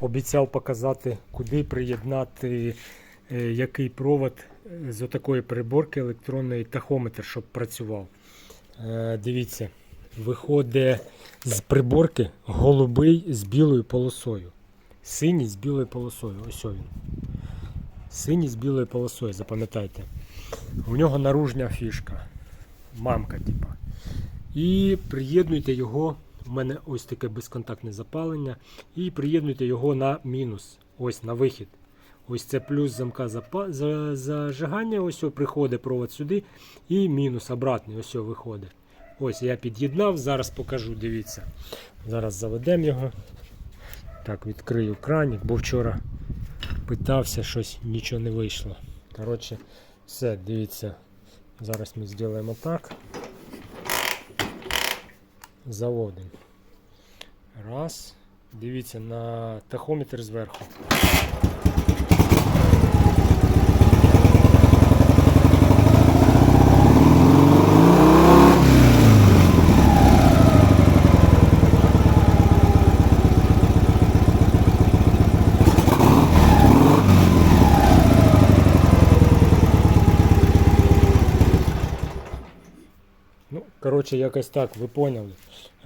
обіцяв показати, куди приєднати е, який провод е, з отакої переборки електронної тахометр, щоб працював. Е, Дивіться, виходить з приборки голубий з білою полосою. Синій з білою полосою. Ось він. Синій з білою полосою, запам'ятайте. У нього наружня фішка. Мамка, типа. І приєднуйте його. У мене ось таке безконтактне запалення. І приєднуйте його на мінус. Ось на вихід. Ось це плюс замка зажигання. Ось о, приходить провод сюди. І мінус обратний. Ось о, виходить. Ось я під'єднав, зараз покажу, дивіться. Зараз заведемо його. Так, відкрию кранік, бо вчора питався, щось нічого не вийшло. Коротше, все, дивіться. Зараз ми зробимо так. Заводимо. Раз. Дивіться на тахометр зверху. Коротше, якось так, ви поняли.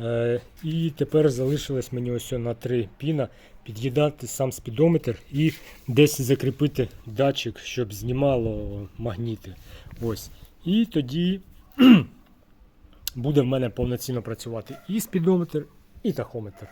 Е, і тепер залишилось мені ось на три піна під'їдати сам спідометр і десь закріпити датчик, щоб знімало магніти. Ось. І тоді буде в мене повноцінно працювати і спідометр, і тахометр.